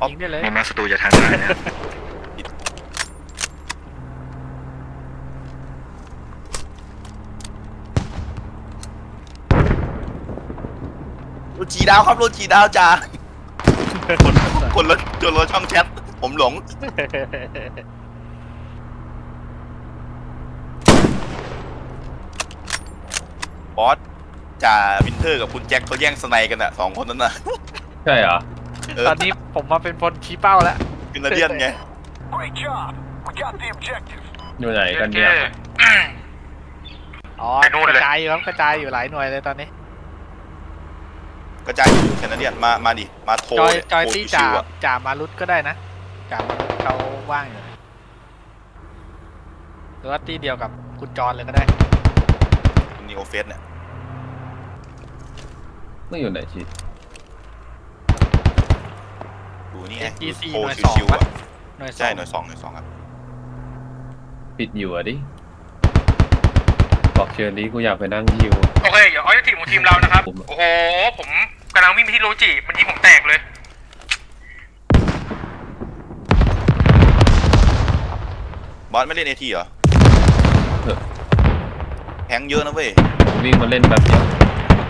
อ๊อฟยิงได้เลยมันมาสตูจากทางซ้ายนะโรจีดาวครับโรจีดาวจ้าคนคนละคนละช่องแชทผมหลงบอสจ่าวินเทอร์กับคุณแจ็คเขาแย่งสไนกันอะสองคนนั้นน่ะ ใช่เหรอเออ ตอนนี้ผมมาเป็นคนชี้เป้าแล้วกินนาเดียนไง Great job. We got the objective. อยู่ไหนกันเนี่ย อ๋อไปนู่นกเลย ระจายอยู่ครับกระจายอยู่หลายหน่วยเลยตอนนี้ กระจายอยู่แคนาเดียนมา มาดิ มาโทรจอยเนี่ยจอยโทรที่ชิจ่าวๆอะจ่ามารุดก็ได้นะจ่ามารุดเขาว่างอยู่หรือว่าที่เดียวกับคุณจรเลยก็ได้ นีโอเฟสเนี่ยไม่อยู่ไหนชี ดูนี่ไง SGC โทรหน่วยสองชิวๆปะ อะหน่วยสใช่องหน่วยสองหน่วยสองครับปิดอยู่อะดิ บอกเชิญดิกูอยากไปนั่งยิว โอเค เดี๋ยวเอาทีมของทีมเรานะครับ โอ้โห ผมกำลังวิ่งไปที่โรจิ มันยิงผมแตกเลย บอสไม่เล่นเอทีเหรอเออแฮงค์เยอะนะเว้ยวิ่งมาเล่นแบบเดียว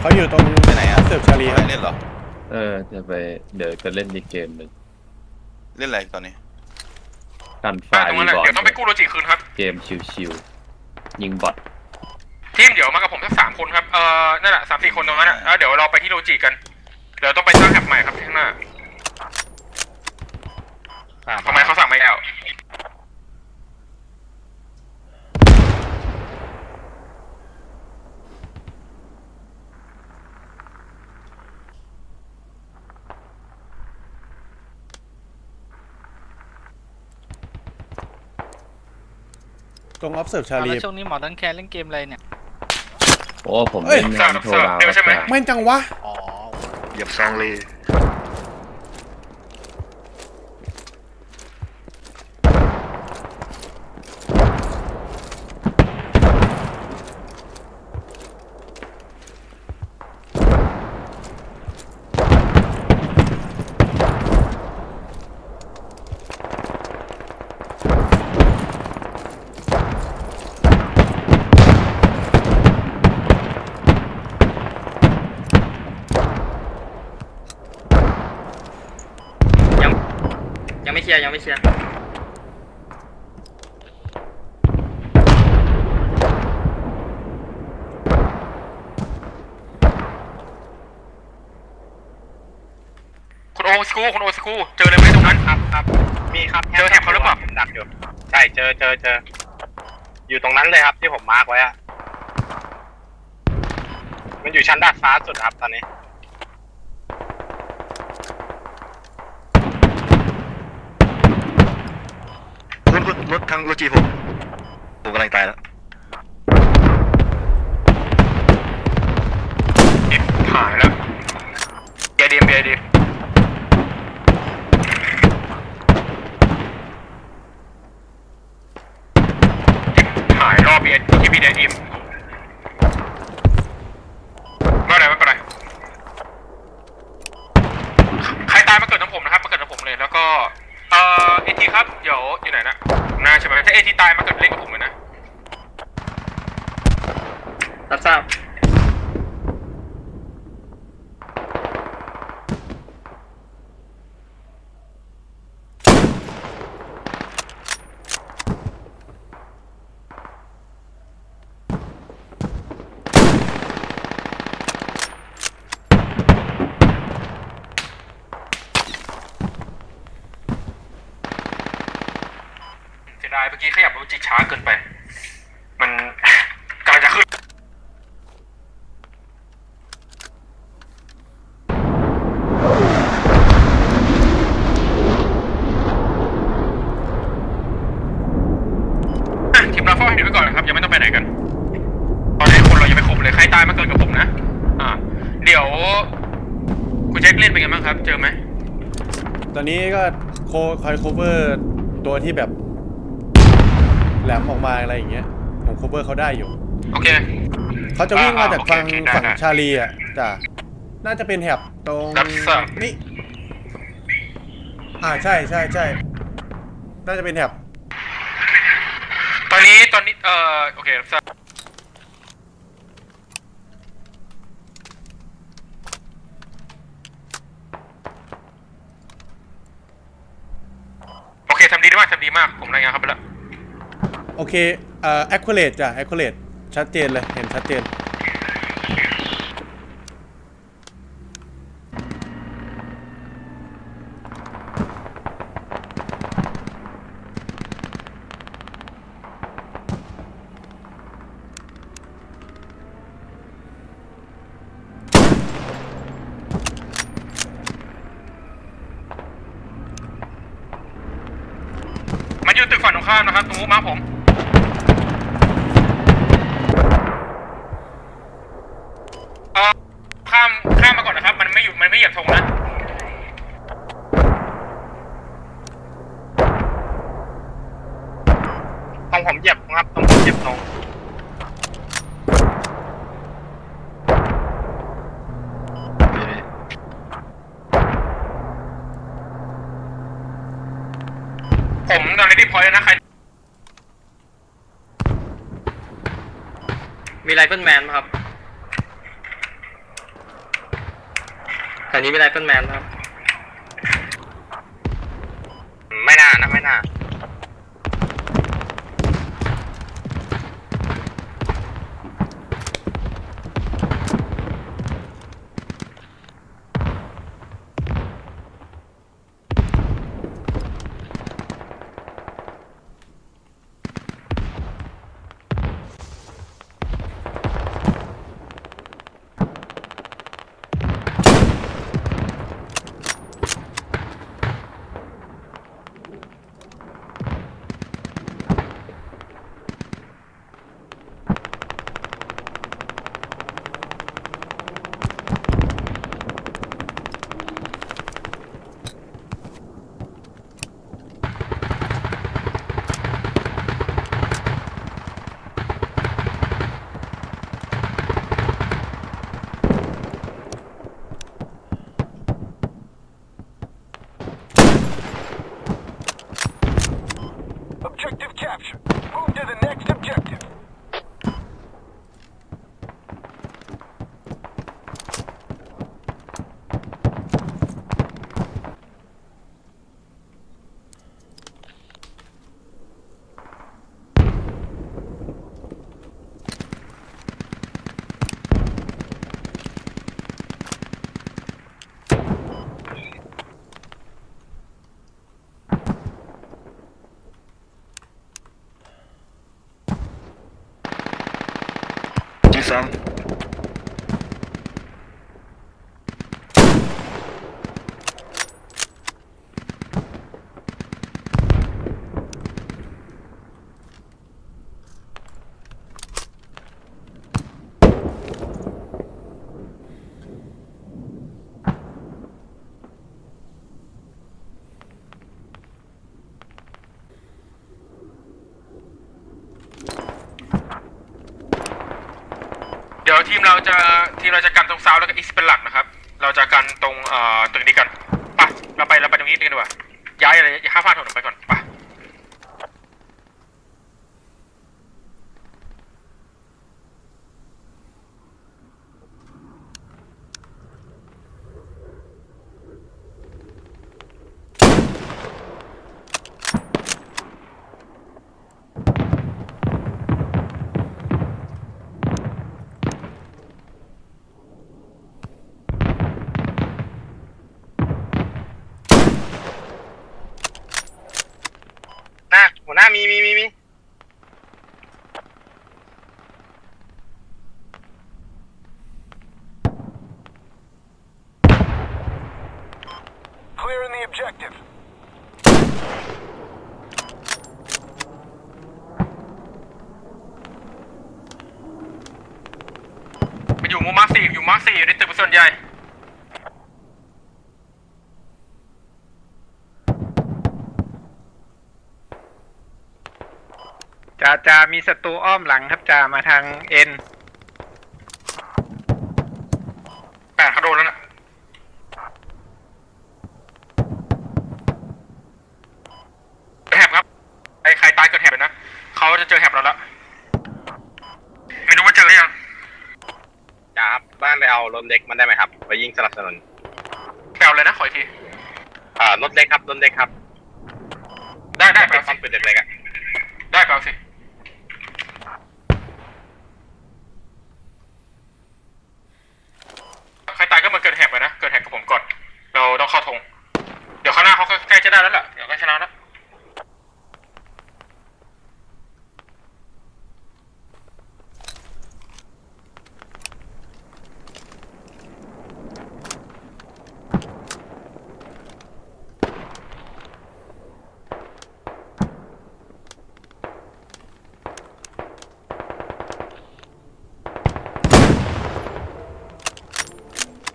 เขาอยู่ตรงไปไหนอะเสิร์ฟชาลีคไม่รับเล่นเหรอ เออจะไปเดี๋ยวจะเล่นอีกเกมหนึ่งเล่นอะไรตอนนี้ กันไฟตรงนั้นแหละบอเดี๋ยวต้องไปกู้โรจิคืนครับ เกมชิวๆยิงบอททีมเดี๋ยวมากับผมสักสามคนครับ เอ่อนั่นแหละสามสี่คนตรงนั้นอะแล้วเดี๋ยวเราไปที่โรจิกัน เดี๋ยวต้องไปสร้างแฮปใหม่ครับที่ข้างหน้าทำไมเขาสั่งไม่แล้ว ตรงออฟเสิร์ฟชาเอาลีแล้วช่วงนี้หมอดันแคร์เล่นเกมอะไรเนี่ย โอ้ผมเอ้ยเล่นเสิร์ฟงานโทรเสิร์ฟดาวเดี๋ยวใช่ไหมจ้ะแม่นจังวะ อ๋อเหยียบซองเลย ยังยังไม่เค ลียร์ยังไม่เคลียร์คุณโอสกูคุณโอสกูเจอเลยไหมตรงนั้นครับครับมีครับเจอแฮปเขาหรือเปล่าดักอยู่ใช่เจอเจอเจออยู่ตรงนั้นเลยครับที่ผมมาร์กไว้อะมันอยู่ชั้นดาดฟ้าสุดครับตอนนี้ รถทางโรจิผมผมกำลังตายแล้วหายแล้วเบียร์ดีเบียร์ดีหายรอบเบียร์ที่บีเดียดีมไม่เป็นไรไม่เป็นไรใครตายมาเกิดน้ำผมนะครับมาเกิดน้ำผมเลยแล้วก็ เอ่อเอทีครับ เดี๋ยวอยู่ไหนนะหน้าใช่ไหมถ้าเอทีตายมาเกิดเล่นกับผมเลยนะ รับทราบ เสียดายเมื่อกี้ขยับรถจิ ช้าเกินไป มันกำลังจะขึ้น อะทีมเราเฝ้าให้ดีไว้ก่อนนะครับ ยังไม่ต้องไปไหนกัน ตอนนี้คนเรายังไม่ครบเลยใครตายมาเกินกับผมนะ อ่า เดี๋ยว คุณแจ็คเล่นเป็นไงบ้างครับ เจอไหม ตอนนี้ก็โคคอยโคเวอร์ตัวที่แบบ แหลมออกมาอะไรอย่างเงี้ยผมโคเวอร์เขาได้อยู่ โอเค เขาจะวิ่งมาจากฝั่งอ่าโอเคโอเคได้ฝั่งได้ ชาลีอะจ้ะน่าจะเป็นแถบตรงรับทราบ นี่อ่าใช่ใช่ใช่น่าจะเป็นแถบตอนนี้ตอนนี้เอ่อโอเครับทราบโอเคทำดีมากทำดีมากผมรายงานครับไปแล้ว โอเคเอ่อ accurate จ้ะ accurate ชัดเจนเลย เห็นชัดเจน มันอยู่ตึกฝั่งตรงข้ามนะครับตรงมุกมาผม เอ่อข้าม ข้ามมาก่อนนะครับ มัน ไม่เหยียบธงนะตรงผมเหยียบครับตรงผมเหยียบตรงผมตอนนี้ที่พอยต์นะใคร มีไรเฟิลแมนครับ แถวนี้มีไรเฟิลแมนครับ ไม่น่านะไม่น่า มเราจะทีมเราจะกันตรงเซาแล้วก็อีสเป็นหลักนะครับ เราจะกันตรงเอ่อตึกนี้กันไปะเราไปเราไปตรงนี้กันดีกว่าย้ายอะไรข้ามฟากถนนไปก่อนไปะ หน้าหัวหน้ามีมีมีมี Clearing the objective. มันอยู่มุมมาร์คสี่อยู่มาร์คสี่อยู่ในตึกเป็นส่วนใหญ่จ่าจ่ามีศัตรูอ้อมหลังครับจ่ามาทางเอ็นแปดเขาโดนแล้วนะ ถเล็กมันได้ไหมครับไปยิงสนับสนุนแปลเลยนะขออีกที อ่ารถเล็กครับรถเล็กครับได้ได้แปลเป็นป้สิอมปืนเล็กๆอะได้แปลสิ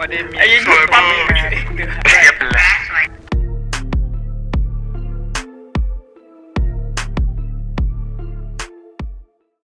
ประเด็นมีไอ้ยิงสวยมากเรียบ